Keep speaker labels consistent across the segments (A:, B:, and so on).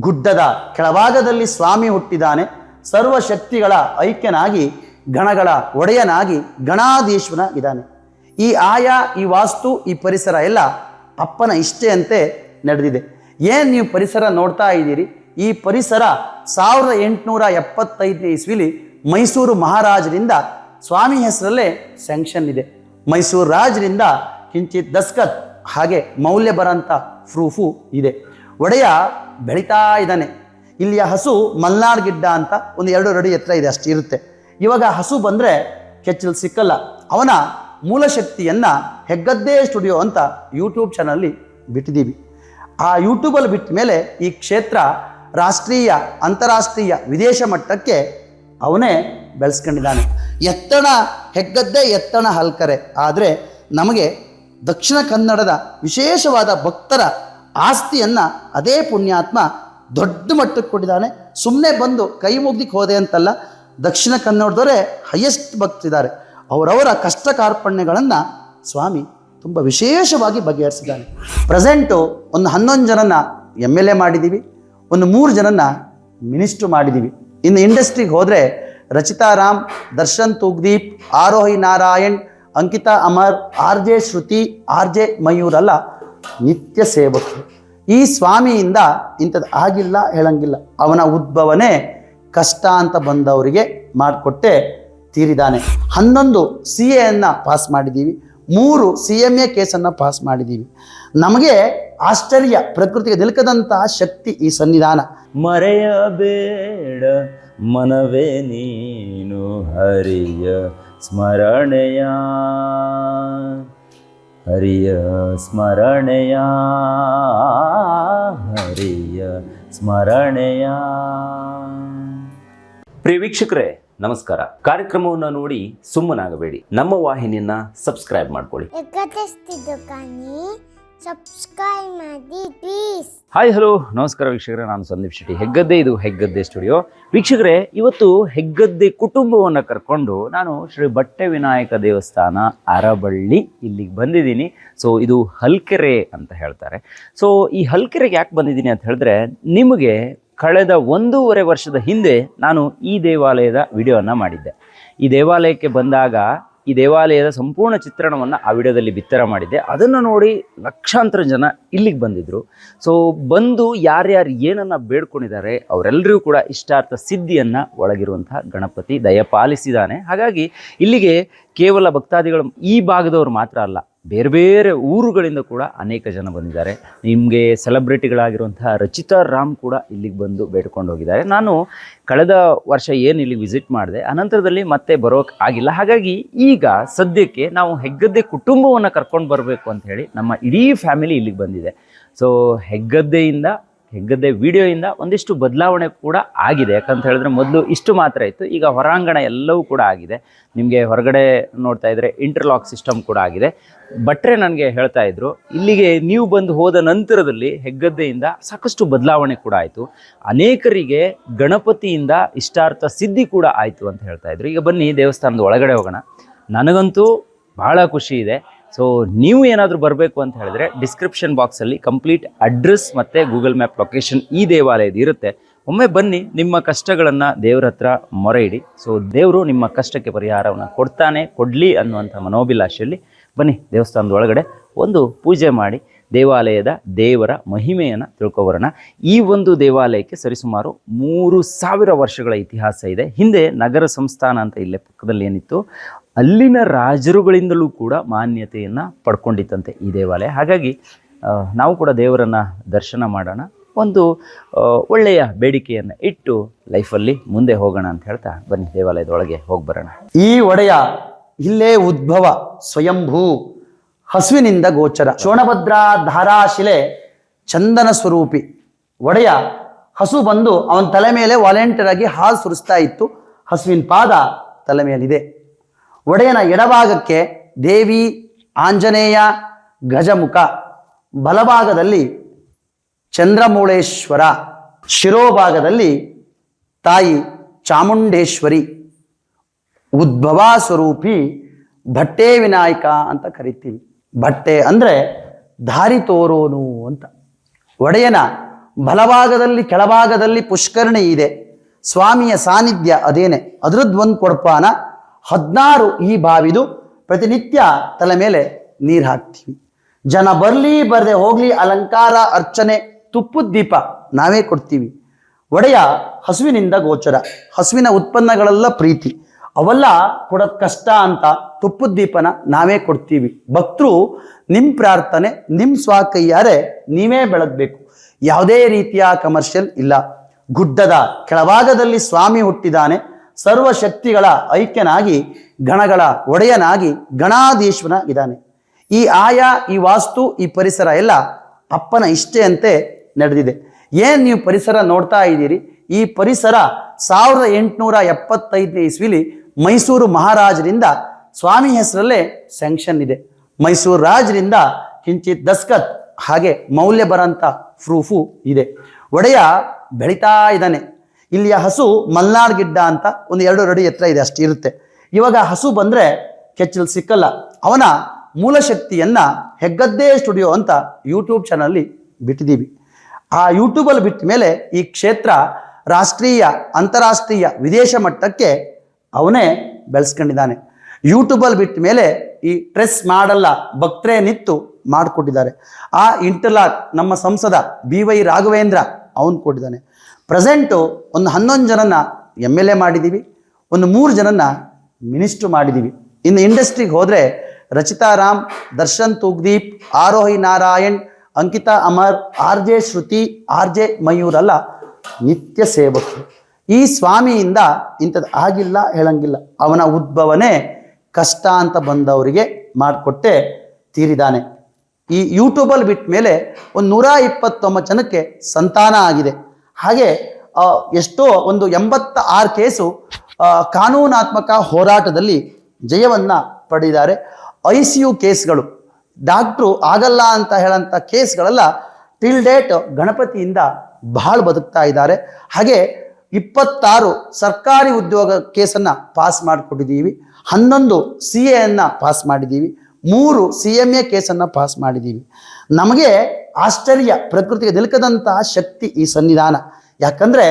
A: ಗುಡ್ಡದ ಕೆಳಭಾಗದಲ್ಲಿ ಸ್ವಾಮಿ ಹುಟ್ಟಿದ್ದಾನೆ. ಸರ್ವಶಕ್ತಿಗಳ ಐಕ್ಯನಾಗಿ, ಗಣಗಳ ಒಡೆಯನಾಗಿ ಗಣಾಧೀಶ್ವನ ಇದ್ದಾನೆ. ಈ ಆಯಾ, ಈ ವಾಸ್ತು, ಈ ಪರಿಸರ ಎಲ್ಲ ಅಪ್ಪನ ಇಷ್ಟೆಯಂತೆ ನಡೆದಿದೆ. ಏನು ನೀವು ಪರಿಸರ ನೋಡ್ತಾ ಇದ್ದೀರಿ? ಈ ಪರಿಸರ ಸಾವಿರದ ಎಂಟುನೂರ ಎಪ್ಪತ್ತೈದನೇ ಇಸ್ವಿಲಿ ಮೈಸೂರು ಮಹಾರಾಜರಿಂದ ಸ್ವಾಮಿ ಹೆಸರಲ್ಲೇ ಸ್ಯಾಂಕ್ಷನ್ ಇದೆ. ಮೈಸೂರು ರಾಜರಿಂದ ಕಿಂಚಿತ್ ದಸ್ಕತ್ ಹಾಗೆ ಮೌಲ್ಯ ಬರಂತ ಪ್ರೂಫು ಇದೆ. ಒಡೆಯ ಬೆಳೀತಾ ಇದ್ದಾನೆ. ಇಲ್ಲಿಯ ಹಸು ಮಲ್ನಾಡ್ ಗಿಡ್ಡ ಅಂತ ಒಂದು ಎರಡು ಅಡಿ ಎತ್ತರ ಇದೆ ಅಷ್ಟು ಇರುತ್ತೆ. ಇವಾಗ ಹಸು ಬಂದರೆ ಕೆಚ್ಚಲು ಸಿಕ್ಕಲ್ಲ. ಅವನ ಮೂಲ ಶಕ್ತಿಯನ್ನು ಹೆಗ್ಗದ್ದೇ ಸ್ಟುಡಿಯೋ ಅಂತ ಯೂಟ್ಯೂಬ್ ಚಾನಲ್ಲಿ ಬಿಟ್ಟಿದ್ದೀವಿ ಆ ಯೂಟ್ಯೂಬಲ್ಲಿ ಬಿಟ್ಟ ಮೇಲೆ ಈ ಕ್ಷೇತ್ರ ರಾಷ್ಟ್ರೀಯ, ಅಂತಾರಾಷ್ಟ್ರೀಯ, ವಿದೇಶ ಮಟ್ಟಕ್ಕೆ ಅವನೇ ಬೆಳೆಸ್ಕೊಂಡಿದ್ದಾನೆ. ಎತ್ತಣ ಹೆಗ್ಗದ್ದೆ ಎತ್ತಣ ಹಲ್ಕರೆ. ಆದರೆ ನಮಗೆ ದಕ್ಷಿಣ ಕನ್ನಡದ ವಿಶೇಷವಾದ ಭಕ್ತರ ಆಸ್ತಿಯನ್ನು ಅದೇ ಪುಣ್ಯಾತ್ಮ ದೊಡ್ಡ ಮಟ್ಟಕ್ಕೆ ಕೊಟ್ಟಿದ್ದಾನೆ. ಸುಮ್ಮನೆ ಬಂದು ಕೈ ಮುಗ್ದಿಕ್ಕೆ ಹೋದೆ ಅಂತಲ್ಲ, ದಕ್ಷಿಣ ಕನ್ನಡದವರೇ ಹೈಯೆಸ್ಟ್ ಭಕ್ತಿದ್ದಾರೆ ಅವರವರ ಕಷ್ಟ ಕಾರ್ಪಣ್ಯಗಳನ್ನು ಸ್ವಾಮಿ ತುಂಬ ವಿಶೇಷವಾಗಿ ಬಗೆಹರಿಸಿದ್ದಾನೆ. ಪ್ರೆಸೆಂಟು ಒಂದು ಹನ್ನೊಂದು ಜನನ ಎಂ ಎಲ್ ಎ ಮಾಡಿದ್ದೀವಿ ಒಂದು ಮೂರು ಜನನ ಮಿನಿಸ್ಟ್ರು ಮಾಡಿದ್ದೀವಿ ಇನ್ನು ಇಂಡಸ್ಟ್ರಿಗೆ ಹೋದರೆ Rachita Ram, Darshan Thoogudeep, Aarohi Narayan, Ankita Amar, R J Shruti, R J Mayur ಅಲ್ಲ ನಿತ್ಯ ಸೇವಕರು. ಈ ಸ್ವಾಮಿಯಿಂದ ಇಂಥದ್ದು ಆಗಿಲ್ಲ, ಹೇಳಂಗಿಲ್ಲ. ಅವನ ಉದ್ಭವನೇ ಕಷ್ಟ ಅಂತ ಬಂದವರಿಗೆ ಮಾಡಿಕೊಟ್ಟೆ ತೀರಿದಾನೆ. ಹನ್ನೊಂದು ಸಿ ಎಯನ್ನು ಪಾಸ್ ಮಾಡಿದ್ದೀವಿ ಮೂರು ಸಿ ಎಂ ಎ ಕೇಸನ್ನು ಪಾಸ್ ಮಾಡಿದ್ದೀವಿ ನಮಗೆ ಆಶ್ಚರ್ಯ, ಪ್ರಕೃತಿಗೆ ದಿಲ್ಕದಂತಹ ಶಕ್ತಿ ಈ ಸನ್ನಿಧಾನ.
B: ಮರೆಯಬೇಡ, ಮನವೇ ನೀನು ಹರಿಯ ಸ್ಮರಣೆಯ. ಹರಿಯ ಸ್ಮರಣೆಯ ಹರಿಯ ಸ್ಮರಣೆಯ. ಪ್ರಿಯ ವೀಕ್ಷಕರೇ ನಮಸ್ಕಾರ. ಕಾರ್ಯಕ್ರಮವನ್ನು ನೋಡಿ ಸುಮ್ಮನಾಗಬೇಡಿ. ನಮ್ಮ ವಾಹಿನಿಯನ್ನ ಸಬ್ಸ್ಕ್ರೈಬ್ ಮಾಡ್ಕೊಳ್ಳಿ.
C: ಸಬ್ಸ್ಕ್ರೈಬ್ ಮಾಡಿ ಪ್ಲೀಸ್
B: ಹಾಯ್ ಹಲೋ ನಮಸ್ಕಾರ ವೀಕ್ಷಕರೇ, ನಾನು ಸಂದೀಪ್ ಶೆಟ್ಟಿ. ಹೆಗ್ಗದ್ದೆ, ಇದು ಹೆಗ್ಗದ್ದೆ ಸ್ಟುಡಿಯೋ ವೀಕ್ಷಕರೇ, ಇವತ್ತು ಹೆಗ್ಗದ್ದೆ ಕುಟುಂಬವನ್ನು ಕರ್ಕೊಂಡು ನಾನು ಶ್ರೀ ಬಟ್ಟೆ ವಿನಾಯಕ ದೇವಸ್ಥಾನ ಅರಬಳ್ಳಿ ಇಲ್ಲಿಗೆ ಬಂದಿದ್ದೀನಿ. ಸೊ ಇದು ಹಲ್ಕೆರೆ ಅಂತ ಹೇಳ್ತಾರೆ. ಸೊ ಈ ಹಲ್ಕೆರೆಗೆ ಯಾಕೆ ಬಂದಿದ್ದೀನಿ ಅಂತ ಹೇಳಿದ್ರೆ, ನಿಮಗೆ ಕಳೆದ ಒಂದೂವರೆ ವರ್ಷದ ಹಿಂದೆ ನಾನು ಈ ದೇವಾಲಯದ ವಿಡಿಯೋನ ಮಾಡಿದ್ದೆ. ಈ ದೇವಾಲಯಕ್ಕೆ ಬಂದಾಗ ಈ ದೇವಾಲಯದ ಸಂಪೂರ್ಣ ಚಿತ್ರಣವನ್ನು ಆ ವಿಡಿಯೋದಲ್ಲಿ ಬಿತ್ತರ ಮಾಡಿದ್ದೆ. ಅದನ್ನು ನೋಡಿ ಲಕ್ಷಾಂತರ ಜನ ಇಲ್ಲಿಗೆ ಬಂದಿದ್ದರು ಸೊ ಬಂದು ಯಾರ್ಯಾರು ಏನನ್ನು ಬೇಡ್ಕೊಂಡಿದ್ದಾರೆ ಅವರೆಲ್ಲರಿಗೂ ಕೂಡ ಇಷ್ಟಾರ್ಥ ಸಿದ್ಧಿಯನ್ನು ಒಳಗಿರುವಂಥ ಗಣಪತಿ ದಯಪಾಲಿಸಿದ್ದಾನೆ. ಹಾಗಾಗಿ ಇಲ್ಲಿಗೆ ಕೇವಲ ಭಕ್ತಾದಿಗಳು ಈ ಭಾಗದವರು ಮಾತ್ರ ಅಲ್ಲ ಬೇರೆ ಬೇರೆ ಊರುಗಳಿಂದ ಕೂಡ ಅನೇಕ ಜನ ಬಂದಿದ್ದಾರೆ. ನಿಮಗೆ ಸೆಲೆಬ್ರಿಟಿಗಳಾಗಿರುವಂತಹ ರಚಿತಾ ರಾಮ್ ಕೂಡ ಇಲ್ಲಿಗೆ ಬಂದು ಬೇಡ್ಕೊಂಡು ಹೋಗಿದ್ದಾರೆ. ನಾನು ಕಳೆದ ವರ್ಷ ಏನು ಇಲ್ಲಿಗೆ ವಿಸಿಟ್ ಮಾಡಿದೆ, ಅನಂತರದಲ್ಲಿ ಮತ್ತೆ ಬರೋಕೆ ಆಗಿಲ್ಲ. ಹಾಗಾಗಿ ಈಗ ಸದ್ಯಕ್ಕೆ ನಾವು ಹೆಗ್ಗದ್ದೆ ಕುಟುಂಬವನ್ನು ಕರ್ಕೊಂಡು ಬರಬೇಕು ಅಂತ ಹೇಳಿ ನಮ್ಮ ಇಡೀ ಫ್ಯಾಮಿಲಿ ಇಲ್ಲಿಗೆ ಬಂದಿದೆ. ಸೊ ಹೆಗ್ಗದ್ದೆಯಿಂದ ಹೆಗ್ಗದ್ದೆ ವಿಡಿಯೋಯಿಂದ ಒಂದಿಷ್ಟು ಬದಲಾವಣೆ ಕೂಡ ಆಗಿದೆ. ಯಾಕಂತ ಹೇಳಿದ್ರೆ ಮೊದಲು ಇಷ್ಟು ಮಾತ್ರ ಇತ್ತು. ಈಗ ಹೊರಾಂಗಣ ಎಲ್ಲವೂ ಕೂಡ ಆಗಿದೆ. ನಿಮಗೆ ಹೊರಗಡೆ ನೋಡ್ತಾ ಇದ್ರೆ ಇಂಟರ್ಲಾಕ್ ಸಿಸ್ಟಮ್ ಕೂಡ ಆಗಿದೆ. ಭಟ್ರೆ ನನಗೆ ಹೇಳ್ತಾ ಇದ್ರು, ಇಲ್ಲಿಗೆ ನೀವು ಬಂದು ಹೋದ ನಂತರದಲ್ಲಿ ಹೆಗ್ಗದ್ದೆಯಿಂದ ಸಾಕಷ್ಟು ಬದಲಾವಣೆ ಕೂಡ ಆಯಿತು. ಅನೇಕರಿಗೆ ಗಣಪತಿಯಿಂದ ಇಷ್ಟಾರ್ಥ ಸಿದ್ಧಿ ಕೂಡ ಆಯಿತು ಅಂತ ಹೇಳ್ತಾ ಇದ್ರು. ಈಗ ಬನ್ನಿ ದೇವಸ್ಥಾನದ ಒಳಗಡೆ ಹೋಗೋಣ. ನನಗಂತೂ ಬಹಳ ಖುಷಿ ಇದೆ. ಸೊ ನೀವು ಏನಾದರೂ ಬರಬೇಕು ಅಂತ ಹೇಳಿದ್ರೆ ಡಿಸ್ಕ್ರಿಪ್ಷನ್ ಬಾಕ್ಸಲ್ಲಿ ಕಂಪ್ಲೀಟ್ ಅಡ್ರೆಸ್ ಮತ್ತು ಗೂಗಲ್ ಮ್ಯಾಪ್ ಲೊಕೇಶನ್ ಈ ದೇವಾಲಯದ ಇರುತ್ತೆ. ಒಮ್ಮೆ ಬನ್ನಿ, ನಿಮ್ಮ ಕಷ್ಟಗಳನ್ನು ದೇವ್ರ ಹತ್ರ ಮೊರೆ ಇಡಿ ಸೊ ದೇವರು ನಿಮ್ಮ ಕಷ್ಟಕ್ಕೆ ಪರಿಹಾರವನ್ನು ಕೊಡ್ತಾನೆ, ಕೊಡಲಿ ಅನ್ನುವಂಥ ಮನೋಭಿಲಾಷೆಯಲ್ಲಿ ಬನ್ನಿ ದೇವಸ್ಥಾನದ ಒಳಗಡೆ ಒಂದು ಪೂಜೆ ಮಾಡಿ, ದೇವಾಲಯದ ದೇವರ ಮಹಿಮೆಯನ್ನು ತಿಳ್ಕೊಬರೋಣ. ಈ ಒಂದು ದೇವಾಲಯಕ್ಕೆ ಸರಿಸುಮಾರು ಮೂರು ಸಾವಿರ ವರ್ಷಗಳ ಇತಿಹಾಸ ಇದೆ. ಹಿಂದೆ ನಗರ ಸಂಸ್ಥಾನ ಅಂತ ಇಲ್ಲೇ ಪಕ್ಕದಲ್ಲಿ ಏನಿತ್ತು ಅಲ್ಲಿನ ರಾಜರುಗಳಿಂದಲೂ ಕೂಡ ಮಾನ್ಯತೆಯನ್ನು ಪಡ್ಕೊಂಡಿತ್ತಂತೆ ಈ ದೇವಾಲಯ. ಹಾಗಾಗಿ ನಾವು ಕೂಡ ದೇವರನ್ನು ದರ್ಶನ ಮಾಡೋಣ. ಒಂದು ಒಳ್ಳೆಯ ಬೇಡಿಕೆಯನ್ನು ಇಟ್ಟು ಲೈಫಲ್ಲಿ ಮುಂದೆ ಹೋಗೋಣ ಅಂತ ಹೇಳ್ತಾ ಬನ್ನಿ, ದೇವಾಲಯದೊಳಗೆ ಹೋಗಿ ಬರೋಣ.
A: ಈ ಒಡೆಯ ಇಲ್ಲೇ ಉದ್ಭವ, ಸ್ವಯಂಭೂ, ಹಸುವಿನಿಂದ ಗೋಚರ. ಶೋಣಭದ್ರಾ ಧಾರಾಶಿಲೆ ಚಂದನ ಸ್ವರೂಪಿ. ಒಡೆಯ ಹಸು ಬಂದು ಅವನ ತಲೆ ಮೇಲೆ ವಾಲೆಂಟಿಯರ್ ಆಗಿ ಹಾಲು ಸುರಿಸ್ತಾ ಇತ್ತು. ಹಸುವಿನ ಪಾದ ತಲೆ ಮೇಲಿದೆ. ಒಡೆಯನ ಎಡಭಾಗಕ್ಕೆ ದೇವಿ ಆಂಜನೇಯ ಗಜಮುಖ, ಬಲಭಾಗದಲ್ಲಿ ಚಂದ್ರಮೂಳೇಶ್ವರ, ಶಿರೋಭಾಗದಲ್ಲಿ ತಾಯಿ ಚಾಮುಂಡೇಶ್ವರಿ, ಉದ್ಭವ ಸ್ವರೂಪಿ ಭಟ್ಟೆ ವಿನಾಯಕ ಅಂತ ಕರಿತೀವಿ. ಭಟ್ಟೆ ಅಂದರೆ ದಾರಿ ತೋರೋನು ಅಂತ. ಒಡೆಯನ ಬಲಭಾಗದಲ್ಲಿ ಕೆಳಭಾಗದಲ್ಲಿ ಪುಷ್ಕರಣಿ ಇದೆ. ಸ್ವಾಮಿಯ ಸಾನ್ನಿಧ್ಯ ಅದೇನೆ. ಅದ್ರದ್ದೊಂದು ಕೊಡಪಾನ. ಹದಿನಾರು ಈ ಬಾವಿದು ಪ್ರತಿನಿತ್ಯ ತಲೆ ಮೇಲೆ ನೀರು ಹಾಕ್ತೀವಿ. ಜನ ಬರಲಿ ಬರದೆ ಹೋಗ್ಲಿ ಅಲಂಕಾರ, ಅರ್ಚನೆ ತುಪ್ಪದ ದೀಪ ನಾವೇ ಕೊಡ್ತೀವಿ. ಒಡೆಯ ಹಸುವಿನಿಂದ ಗೋಚರ, ಹಸುವಿನ ಉತ್ಪನ್ನಗಳೆಲ್ಲ ಪ್ರೀತಿ. ಅವೆಲ್ಲ ಕೊಡೋದು ಕಷ್ಟ ಅಂತ ತುಪ್ಪದ ದೀಪನ ನಾವೇ ಕೊಡ್ತೀವಿ. ಭಕ್ತರು ನಿಮ್ಮ ಪ್ರಾರ್ಥನೆ ನಿಮ್ಮ ಸ್ವಾಕೈಯಾರೆ ನೀವೇ ಬೆಳಗಬೇಕು. ಯಾವುದೇ ರೀತಿಯ ಕಮರ್ಷಿಯಲ್ ಇಲ್ಲ. ಗುಡ್ಡದ ಕೆಳಭಾಗದಲ್ಲಿ ಸ್ವಾಮಿ ಹುಟ್ಟಿದಾನೆ. ಸರ್ವಶಕ್ತಿಗಳ ಐಕ್ಯನಾಗಿ, ಗಣಗಳ ಒಡೆಯನಾಗಿ ಗಣಾಧೀಶ್ವನ ಇದ್ದಾನೆ. ಈ ಆಯ, ಈ ವಾಸ್ತು, ಈ ಪರಿಸರ ಎಲ್ಲ ಅಪ್ಪನ ಇಷ್ಟೆಯಂತೆ ನಡೆದಿದೆ. ಏನು ನೀವು ಪರಿಸರ ನೋಡ್ತಾ ಇದ್ದೀರಿ? ಈ ಪರಿಸರ ಸಾವಿರದ ಎಂಟುನೂರ ಎಪ್ಪತ್ತೈದನೇ ಇಸ್ವಿಲಿ ಮೈಸೂರು ಮಹಾರಾಜರಿಂದ ಸ್ವಾಮಿ ಹೆಸರಲ್ಲೇ ಸ್ಯಾಂಕ್ಷನ್ ಇದೆ. ಮೈಸೂರು ರಾಜರಿಂದ ಕಿಂಚಿತ್ ದಸ್ಕತ್ ಹಾಗೆ ಮೌಲ್ಯ ಬರಂತ ಪ್ರೂಫು ಇದೆ. ಒಡೆಯ ಬೆಳೀತಾ ಇದ್ದಾನೆ. ಇಲ್ಲಿಯ ಹಸು ಮಲ್ನಾಡ್ ಗಿಡ್ಡ ಅಂತ ಒಂದು ಎರಡು ಅಡಿ ಎತ್ತರ ಇದೆ ಅಷ್ಟು ಇರುತ್ತೆ. ಇವಾಗ ಹಸು ಬಂದ್ರೆ ಕೆಚ್ಚಲ್ ಸಿಕ್ಕಲ್ಲ. ಅವನ ಮೂಲ ಶಕ್ತಿಯನ್ನ ಹೆಗ್ಗದ್ದೇ ಸ್ಟುಡಿಯೋ ಅಂತ ಯೂಟ್ಯೂಬ್ ಚಾನಲ್ಲಿ ಬಿಟ್ಟಿದ್ದೀವಿ ಆ ಯೂಟ್ಯೂಬಲ್ಲಿ ಬಿಟ್ಟ ಮೇಲೆ ಈ ಕ್ಷೇತ್ರ ರಾಷ್ಟ್ರೀಯ, ಅಂತಾರಾಷ್ಟ್ರೀಯ, ವಿದೇಶ ಮಟ್ಟಕ್ಕೆ ಅವನೇ ಬೆಳೆಸ್ಕೊಂಡಿದ್ದಾನೆ. ಯೂಟ್ಯೂಬಲ್ಲಿ ಬಿಟ್ಟ ಮೇಲೆ ಈ ಟ್ರೆಸ್ ಮಾಡಲ್ಲ, ಭಕ್ತರೇ ನಿತ್ತು ಮಾಡಿಕೊಟ್ಟಿದ್ದಾರೆ. ಆ ಇಂಟರ್ಲಾಕ್ ನಮ್ಮ ಸಂಸದ ಬಿ ವೈ ರಾಘವೇಂದ್ರ ಅವನು ಕೊಟ್ಟಿದ್ದಾನೆ. ಪ್ರೆಸೆಂಟು ಒಂದು ಹನ್ನೊಂದು ಜನನ ಎಂ ಎಲ್ ಎ ಮಾಡಿದ್ದೀವಿ ಒಂದು ಮೂರು ಜನನ ಮಿನಿಸ್ಟ್ರು ಮಾಡಿದ್ದೀವಿ ಇನ್ನು ಇಂಡಸ್ಟ್ರಿಗೆ ಹೋದರೆ Rachita Ram, Darshan Thoogudeep, Aarohi Narayan, Ankita Amar, R J Shruti, R J ಮಯೂರಲ್ಲ, ನಿತ್ಯ ಸೇವಕರು. ಈ ಸ್ವಾಮಿಯಿಂದ ಇಂಥದ್ದು ಆಗಿಲ್ಲ, ಹೇಳಂಗಿಲ್ಲ. ಅವನ ಉದ್ಭವನೇ ಕಷ್ಟ ಅಂತ ಬಂದವರಿಗೆ ಮಾಡಿಕೊಟ್ಟೆ ತೀರಿದಾನೆ. ಈ ಯೂಟ್ಯೂಬಲ್ಲಿ ಬಿಟ್ಟ ಮೇಲೆ ಒಂದು ನೂರ ಇಪ್ಪತ್ತೊಂಬತ್ತು ಜನಕ್ಕೆ ಸಂತಾನ ಆಗಿದೆ. ಹಾಗೆ ಎಷ್ಟೋ ಒಂದು ಎಂಬತ್ತ ಆರು ಕೇಸು ಕಾನೂನಾತ್ಮಕ ಹೋರಾಟದಲ್ಲಿ ಜಯವನ್ನ ಪಡೆದಿದ್ದಾರೆ. ಐ ಸಿ ಯು ಕೇಸ್ಗಳು. ಡಾಕ್ಟ್ರು ಆಗಲ್ಲ ಅಂತ ಹೇಳೋಂಥ ಕೇಸ್ಗಳೆಲ್ಲ ಟಿಲ್ ಡೇಟ್ ಗಣಪತಿಯಿಂದ ಬಹಳ ಬದುಕ್ತಾ ಇದ್ದಾರೆ. ಹಾಗೆ, ಇಪ್ಪತ್ತಾರು ಸರ್ಕಾರಿ ಉದ್ಯೋಗ ಕೇಸನ್ನು ಪಾಸ್ ಮಾಡಿಕೊಟ್ಟಿದ್ದೀವಿ. ಹನ್ನೊಂದು ಸಿ ಎಯನ್ನು ಪಾಸ್ ಮಾಡಿದ್ದೀವಿ. ಮೂರು ಸಿ ಎಂ ಎ ಕೇಸನ್ನು ಪಾಸ್ ಮಾಡಿದ್ದೀವಿ ನಮಗೆ ಆಶ್ಚರ್ಯ, ಪ್ರಕೃತಿಗೆ ನಿಲುಕದಂತಹ ಶಕ್ತಿ ಈ ಸನ್ನಿಧಾನ. ಯಾಕಂದರೆ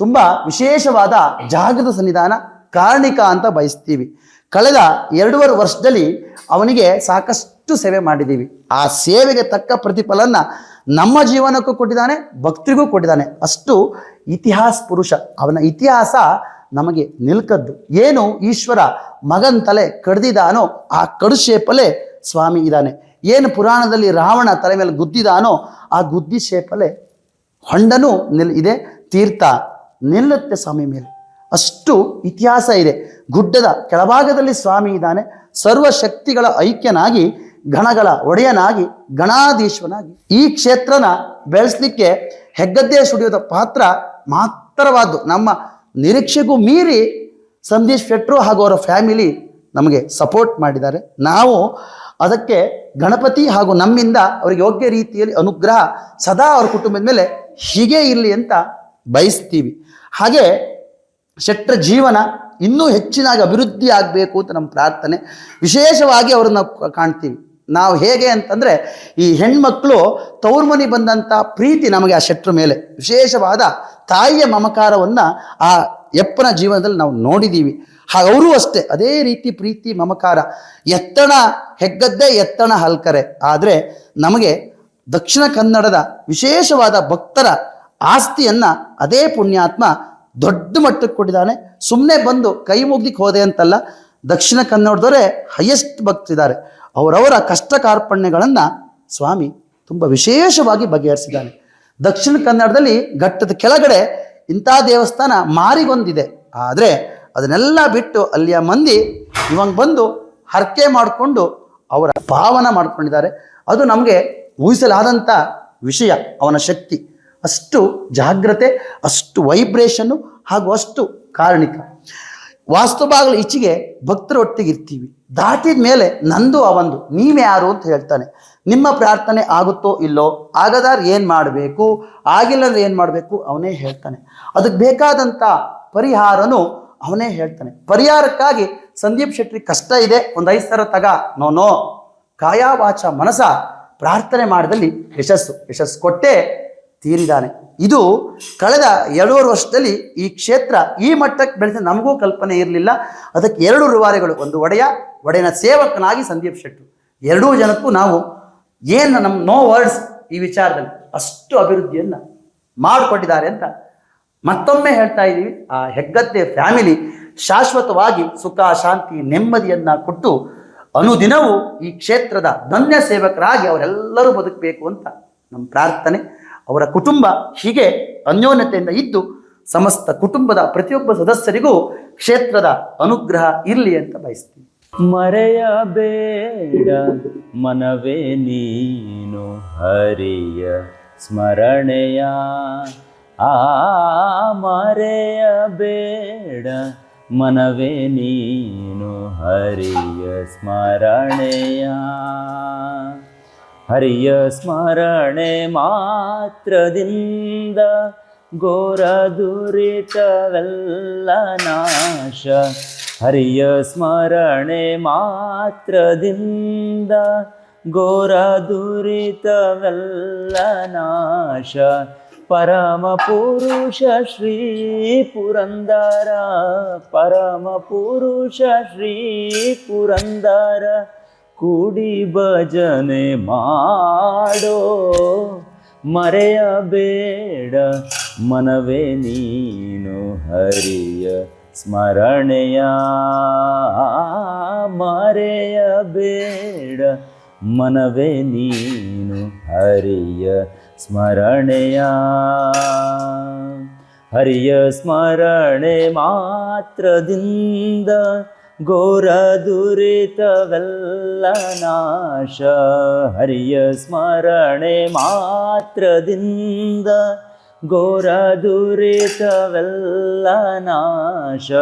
A: ತುಂಬ ವಿಶೇಷವಾದ ಜಾಗೃತ ಸನ್ನಿಧಾನ, ಕಾರಣಿಕ ಅಂತ ಬಯಸ್ತೀವಿ. ಕಳೆದ ಎರಡೂವರೆ ವರ್ಷದಲ್ಲಿ ಅವನಿಗೆ ಸಾಕಷ್ಟು ಸೇವೆ ಮಾಡಿದ್ದೀವಿ ಆ ಸೇವೆಗೆ ತಕ್ಕ ಪ್ರತಿಫಲನ ನಮ್ಮ ಜೀವನಕ್ಕೂ ಕೊಟ್ಟಿದ್ದಾನೆ ಭಕ್ತಿಗೂ ಕೊಟ್ಟಿದ್ದಾನೆ. ಅಷ್ಟು ಇತಿಹಾಸ ಪುರುಷ. ಅವನ ಇತಿಹಾಸ ನಮಗೆ ನಿಲ್ಕದ್ದು. ಏನು ಈಶ್ವರ ಮಗನ್ ತಲೆ ಕಡ್ದಿದಾನೋ ಆ ಕಡು ಸ್ವಾಮಿ ಇದ್ದಾನೆ. ಏನು ಪುರಾಣದಲ್ಲಿ ರಾವಣ ತಲೆ ಮೇಲೆ ಗುದ್ದಿದಾನೋ ಆ ಗುದ್ದಿ ಶೇಪಲೆ ಹೊಂಡನೂ ನಿಲ್ ಇದೆ, ತೀರ್ಥ ನಿಲ್ಲುತ್ತೆ ಸ್ವಾಮಿ ಮೇಲೆ. ಅಷ್ಟು ಇತಿಹಾಸ ಇದೆ. ಗುಡ್ಡದ ಕೆಳಭಾಗದಲ್ಲಿ ಸ್ವಾಮಿ ಇದ್ದಾನೆ. ಸರ್ವಶಕ್ತಿಗಳ ಐಕ್ಯನಾಗಿ ಗಣಗಳ ಒಡೆಯನಾಗಿ ಗಣಾಧೀಶ್ವನಾಗಿ ಈ ಕ್ಷೇತ್ರನ ಬೆಳೆಸಲಿಕ್ಕೆ ಹೆಗ್ಗದ್ದೆ ಸುಡಿಯೋದ ಪಾತ್ರ ಮಾತ್ರವಾದ್ದು. ನಮ್ಮ ನಿರೀಕ್ಷೆಗೂ ಮೀರಿ ಸಂದೇಶ್ ಶೆಟ್ರು ಹಾಗೂ ಅವರ ಫ್ಯಾಮಿಲಿ ನಮಗೆ ಸಪೋರ್ಟ್ ಮಾಡಿದ್ದಾರೆ. ನಾವು ಅದಕ್ಕೆ ಗಣಪತಿ ಹಾಗೂ ನಮ್ಮಿಂದ ಅವರಿಗೆ ಯೋಗ್ಯ ರೀತಿಯಲ್ಲಿ ಅನುಗ್ರಹ ಸದಾ ಅವ್ರ ಕುಟುಂಬದ ಮೇಲೆ ಹೀಗೆ ಇರಲಿ ಅಂತ ಬಯಸ್ತೀವಿ. ಹಾಗೆ ಶೆಟ್ರ ಜೀವನ ಇನ್ನೂ ಹೆಚ್ಚಿನಾಗಿ ಅಭಿವೃದ್ಧಿ ಆಗಬೇಕು ಅಂತ ನಮ್ಮ ಪ್ರಾರ್ಥನೆ. ವಿಶೇಷವಾಗಿ ಅವರನ್ನು ಕಾಣ್ತೀವಿ. ನಾವು ಹೇಗೆ ಅಂತಂದರೆ ಈ ಹೆಣ್ಮಕ್ಳು ತವ್ರ ಮನೆ ಬಂದಂಥ ಪ್ರೀತಿ ನಮಗೆ ಆ ಶೆಟ್ರ ಮೇಲೆ. ವಿಶೇಷವಾದ ತಾಯಿಯ ಮಮಕಾರವನ್ನು ಆ ಎಪ್ಪನ ಜೀವನದಲ್ಲಿ ನಾವು ನೋಡಿದ್ದೀವಿ ಅವರೂ ಅಷ್ಟೇ, ಅದೇ ರೀತಿ ಪ್ರೀತಿ, ಮಮಕಾರ. ಎತ್ತಣ ಹೆಗ್ಗದ್ದೇ, ಎತ್ತಣ ಹಲ್ಕರೆ. ಆದರೆ ನಮಗೆ ದಕ್ಷಿಣ ಕನ್ನಡದ ವಿಶೇಷವಾದ ಭಕ್ತರ ಆಸ್ತಿಯನ್ನು ಅದೇ ಪುಣ್ಯಾತ್ಮ ದೊಡ್ಡ ಮಟ್ಟಕ್ಕೆ ಕೊಟ್ಟಿದ್ದಾನೆ. ಸುಮ್ಮನೆ ಬಂದು ಕೈ ಮುಗ್ದಿಕ್ಕೆ ಹೋದೆ ಅಂತಲ್ಲ, ದಕ್ಷಿಣ ಕನ್ನಡದವರೇ ಹೈಯೆಸ್ಟ್ ಭಕ್ತಿದ್ದಾರೆ ಅವರವರ ಕಷ್ಟ ಕಾರ್ಪಣ್ಯಗಳನ್ನು ಸ್ವಾಮಿ ತುಂಬ ವಿಶೇಷವಾಗಿ ಬಗೆಹರಿಸಿದ್ದಾನೆ. ದಕ್ಷಿಣ ಕನ್ನಡದಲ್ಲಿ ಘಟ್ಟದ ಕೆಳಗಡೆ ಇಂಥ ದೇವಸ್ಥಾನ ಮಾರಿಗೊಂದಿದೆ. ಆದರೆ ಅದನ್ನೆಲ್ಲ ಬಿಟ್ಟು ಅಲ್ಲಿಯ ಮಂದಿ ಇವಂಗೆ ಬಂದು ಹರಕೆ ಮಾಡಿಕೊಂಡು ಅವರ ಪಾವನ ಮಾಡಿಕೊಂಡಿದ್ದಾರೆ. ಅದು ನಮಗೆ ಊಹಿಸಲಾದಂಥ ವಿಷಯ, ಅವನ ಶಕ್ತಿ. ಅಷ್ಟು ಜಾಗ್ರತೆ, ಅಷ್ಟು ವೈಬ್ರೇಷನ್ನು ಹಾಗೂ ಅಷ್ಟು ಕಾರಣಿಕ. ವಾಸ್ತು ಈಚೆಗೆ ಭಕ್ತರೊಟ್ಟಿಗೆ ಇರ್ತೀವಿ. ದಾಟಿದ ಮೇಲೆ ನಂದು ಅವಂದು, ನೀವೇ ಯಾರು ಅಂತ ಹೇಳ್ತಾನೆ. ನಿಮ್ಮ ಪ್ರಾರ್ಥನೆ ಆಗುತ್ತೋ ಇಲ್ಲೋ, ಆಗದಾರ್ ಏನು ಮಾಡಬೇಕು ಆಗಿಲ್ಲ ಏನು ಮಾಡಬೇಕು, ಅವನೇ ಹೇಳ್ತಾನೆ. ಅದಕ್ಕೆ ಬೇಕಾದಂಥ ಪರಿಹಾರನು ಅವನೇ ಹೇಳ್ತಾನೆ. ಪರಿಹಾರಕ್ಕಾಗಿ ಸಂದೀಪ್ ಶೆಟ್ಟಿ ಕಷ್ಟ ಇದೆ, ಒಂದು ಐದು ಸಾವಿರ ತಗ, ನೋ ನೋ. ಕಾಯಾವಾಚ ಮನಸ ಪ್ರಾರ್ಥನೆ ಮಾಡಿದಲ್ಲಿ ಯಶಸ್ಸು. ಯಶಸ್ಸು ಕೊಟ್ಟೆ. ತೀರಿದಾನೆ ಇದು ಕಳೆದ ಎರಡೂವರೆ ವರ್ಷದಲ್ಲಿ ಈ ಕ್ಷೇತ್ರ ಈ ಮಟ್ಟಕ್ಕೆ ಬೆಳೆದ ನಮಗೂ ಕಲ್ಪನೆ ಇರಲಿಲ್ಲ. ಅದಕ್ಕೆ ಎರಡು ರೂವಾರಿಗಳು ಒಂದು ಒಡೆಯ, ಒಡೆಯನ ಸೇವಕನಾಗಿ ಸಂದೀಪ್ ಶೆಟ್ಟು ಎರಡೂ ಜನಕ್ಕೂ ನಾವು ಏನು ನಮ್ಮ ನೋ ವರ್ಡ್ಸ್ ಈ ವಿಚಾರದಲ್ಲಿ ಅಷ್ಟು ಅಭಿವೃದ್ಧಿಯನ್ನು ಮಾಡಿಕೊಟ್ಟಿದ್ದಾರೆ ಅಂತ ಮತ್ತೊಮ್ಮೆ ಹೇಳ್ತಾ ಇದ್ದೀವಿ. ಆ ಹೆಗ್ಗದ್ದೆ ಫ್ಯಾಮಿಲಿ ಶಾಶ್ವತವಾಗಿ ಸುಖ, ಶಾಂತಿ, ನೆಮ್ಮದಿಯನ್ನು ಕೊಟ್ಟು ಅನುದಿನವೂ ಈ ಕ್ಷೇತ್ರದ ಧನ್ಯ ಸೇವಕರಾಗಿ ಅವರೆಲ್ಲರೂ ಬದುಕಬೇಕು ಅಂತ ನಮ್ಮ ಪ್ರಾರ್ಥನೆ. ಅವರ ಕುಟುಂಬ ಹೀಗೆ ಅನ್ಯೋನ್ಯತೆಯಿಂದ ಇದ್ದು ಸಮಸ್ತ ಕುಟುಂಬದ ಪ್ರತಿಯೊಬ್ಬ ಸದಸ್ಯರಿಗೂ ಕ್ಷೇತ್ರದ ಅನುಗ್ರಹ ಇರಲಿ ಅಂತ ಬಯಸ್ತೀನಿ.
B: ಮರೆಯಬೇಡ ಮನವೇ ನೀನು ಹರಿಯ ಸ್ಮರಣೆಯ. ಆ ಮರೆಯಬೇಡ ಮನವೇ ನೀನು ಹರಿಯ ಸ್ಮರಣೆಯ. ಹರಿಯ ಸ್ಮರಣೆ ಮಾತ್ರದಿಂದ ಘೋರ ದುರಿತವೆಲ್ಲ ನಾಶ. ಹರಿಯ ಸ್ಮರಣೆ ಮಾತ್ರದಿಂದ ಘೋರ ದುರಿತವೆಲ್ಲ ನಾಶ. ಪರಮ ಪುರುಷ ಶ್ರೀ ಪುರಂದರ, ಪರಮ ಪುರುಷ ಶ್ರೀ ಪುರಂದರ. ಕೂಡಿ ಭಜನೆ ಮಾಡೋ ಮರೆಯಬೇಡ ಮನವೇ ನೀನು ಹರಿಯ ಸ್ಮರಣೆಯ ಮರೆಯಬೇಡ ಮನವೇ ನೀನು ಹರಿಯ ಸ್ಮರಣೆಯ ಹರಿಯ ಸ್ಮರಣೆ ಮಾತ್ರದಿಂದ ಘೋರ ದುರಿತವೆಲ್ಲ ನಾಶ. ಹರಿಯ ಸ್ಮರಣೆ ಮಾತ್ರದಿಂದ ಘೋರ ದುರಿತವೆಲ್ಲ ನಾಶ.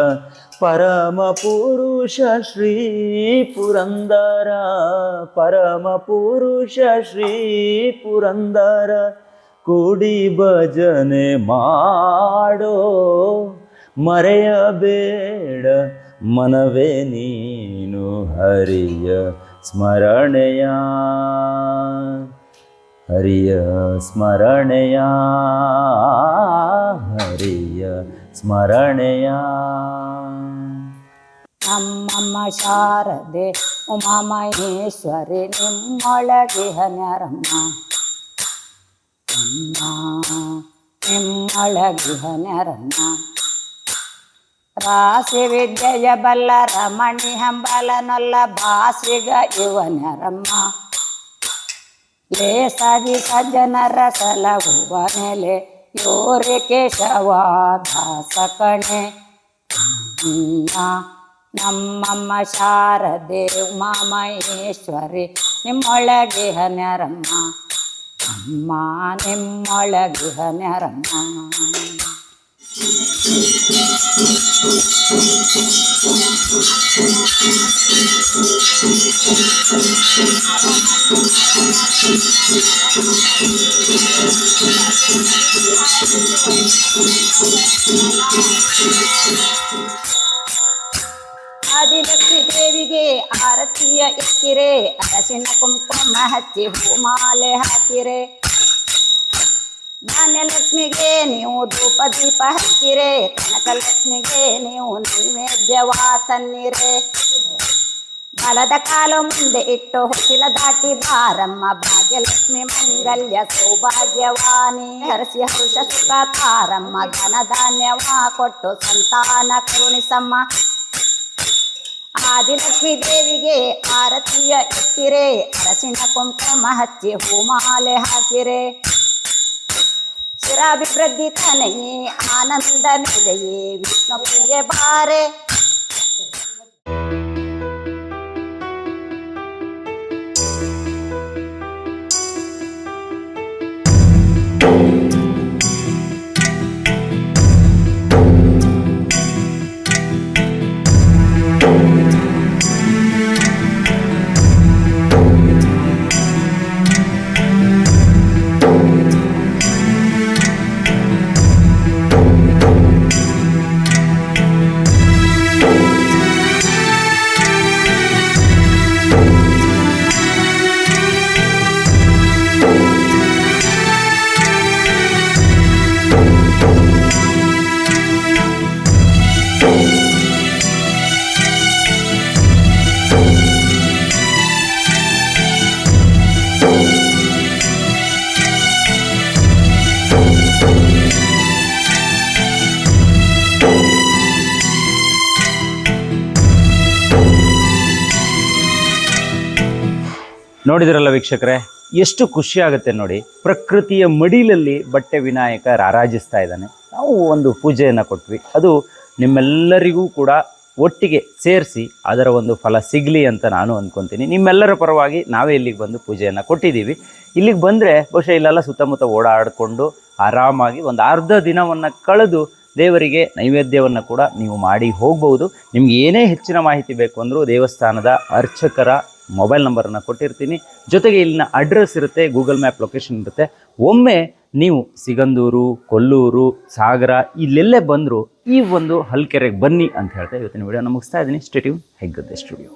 B: ಪರಮ ಪುರುಷ ಶ್ರೀ ಪುರಂದರ, ಪರಮ ಪುರುಷ ಶ್ರೀ ಪುರಂದರ, ಕೂಡಿ ಭಜನೆ ಮಾಡೋ ಮರೆಯಬೇಡ. ಮನವೇ ನೀನು ಹರಿಯ ಸ್ಮರಣೆಯ ಹರಿಯ ಸ್ಮರಣೆಯ ಹರಿಯ ಸ್ಮರಣೆಯ
D: ನಮ್ಮಮ್ಮ ಶಾರದೆ ಉಮಾಮಹೇಶ್ವರಿ ನಿಮ್ಮೊಳಗೆ ಹನ್ಯರಮ್ಮ ಅಮ್ಮ ನಿಮ್ಮೊಳಗೆ ಹನ್ಯರಮ್ಮ ರಾಶಿ ವಿದ್ಯೆಯ ಬಲ್ಲ ರಮಣಿ ಹಂಬಲನೊಲ್ಲ ಭಾಸಿಗ ಇವನರಮ್ಮ ಲೇಸಾಗಿ ಸಜ್ಜನರ ಸಲಹುವ ನೆಲೆ, ಯೋರೆ ಕೇಶವ ದಾಸ ಕಣೆ. ನಮ್ಮಮ್ಮ ಶಾರದೆ ಉಮಾಮಹೇಶ್ವರಿ, ನಿಮ್ಮೊಳಗೆ ಹನ್ಯರಮ್ಮ ಅಮ್ಮ, ನಿಮ್ಮೊಳಗೆ ಹನ್ಯರಮ್ಮ ಆದಿಲಕ್ಷ್ಮಿ ದೇವಿಗೆ ಆರತಿಯ ಇಕ್ಕಿರೆ ಅರಸಿನ ಕುಂಕುಮ ಹಚ್ಚಿ ಹೂಮಾಲೆ ಹಾಕಿರೆ ಧಾನ್ಯಲಕ್ಷ್ಮಿಗೆ ನೀವು ಧೂಪ ದೀಪ ಹಚ್ಚಿರೆ ಕನಕಲಕ್ಷ್ಮಿಗೆ ನೀವು ನೈವೇದ್ಯವಾ ತನ್ನಿರೆ. ಬಲದ ಕಾಲು ಮುಂದೆ ಇಟ್ಟು ಹೊಸಿಲ ದಾಟಿ ಬಾರಮ್ಮ, ಭಾಗ್ಯಲಕ್ಷ್ಮಿ ಮಂಗಲ್ಯ ಸೌಭಾಗ್ಯವಾನಿ ಹರಸಿ ಹರುಷ ಸುಖ ತಾರಮ್ಮ, ಧನ ಧಾನ್ಯವ ಕೊಟ್ಟು ಸಂತಾನ ಕರುಣಿಸಮ್ಮ. ಆದಿಲಕ್ಷ್ಮಿ ದೇವಿಗೆ ಆರತಿಯ ಇಟ್ಟಿರೆ, ಅರಸಿನ ಕುಂಕುಮ ಹಚ್ಚಿ ಹೂಮಾಲೆ ಹಾಕಿರೆ. तेरा अभिवृद्धि था नहीं आनंद मिले विष्णु विष्णुप्रिय बारे।
B: ನೋಡಿದ್ರಲ್ಲ ವೀಕ್ಷಕರೇ, ಎಷ್ಟು ಖುಷಿ ಆಗುತ್ತೆ ನೋಡಿ, ಪ್ರಕೃತಿಯ ಮಡಿಲಲ್ಲಿ ಬಟ್ಟೆ ವಿನಾಯಕ ರಾರಾಜಿಸ್ತಾ ಇದ್ದಾನೆ. ನಾವು ಒಂದು ಪೂಜೆಯನ್ನು ಕೊಟ್ವಿ. ಅದು ನಿಮ್ಮೆಲ್ಲರಿಗೂ ಕೂಡ ಒಟ್ಟಿಗೆ ಸೇರಿಸಿ ಅದರ ಒಂದು ಫಲ ಸಿಗಲಿ ಅಂತ ನಾನು ಅಂದ್ಕೊತೀನಿ ನಿಮ್ಮೆಲ್ಲರ ಪರವಾಗಿ ನಾವೇ ಇಲ್ಲಿಗೆ ಬಂದು ಪೂಜೆಯನ್ನು ಕೊಟ್ಟಿದ್ದೀವಿ. ಇಲ್ಲಿಗೆ ಬಂದರೆ ಬಹುಶಃ ಇಲ್ಲೆಲ್ಲ ಸುತ್ತಮುತ್ತ ಓಡಾಡಿಕೊಂಡು ಆರಾಮಾಗಿ ಒಂದು ಅರ್ಧ ದಿನವನ್ನು ಕಳೆದು ದೇವರಿಗೆ ನೈವೇದ್ಯವನ್ನು ಕೂಡ ನೀವು ಮಾಡಿ ಹೋಗ್ಬೋದು. ನಿಮ್ಗೆ ಏನೇ ಹೆಚ್ಚಿನ ಮಾಹಿತಿ ಬೇಕು ಅಂದರೂ ದೇವಸ್ಥಾನದ ಅರ್ಚಕರ ಮೊಬೈಲ್ ನಂಬರನ್ನು ಕೊಟ್ಟಿರ್ತೀನಿ. ಜೊತೆಗೆ ಇಲ್ಲಿನ ಅಡ್ರೆಸ್ ಇರುತ್ತೆ ಗೂಗಲ್ ಮ್ಯಾಪ್ ಲೊಕೇಶನ್ ಇರುತ್ತೆ. ಒಮ್ಮೆ ನೀವು ಸಿಗಂದೂರು, ಕೊಲ್ಲೂರು, ಸಾಗರ, ಇಲ್ಲೆಲ್ಲೇ ಬಂದರೂ ಈ ಒಂದು ಹಲ್ಕೆರೆಗೆ ಬನ್ನಿ ಅಂತ ಹೇಳ್ತಾ ಇವತ್ತಿನ ವಿಡಿಯೋನ ಮುಗಿಸ್ತಾ ಇದ್ದೀನಿ. ಸ್ಟೇಟಿವ್ ಹೆಗ್ಗದ್ದೆ ಸ್ಟುಡಿಯೋ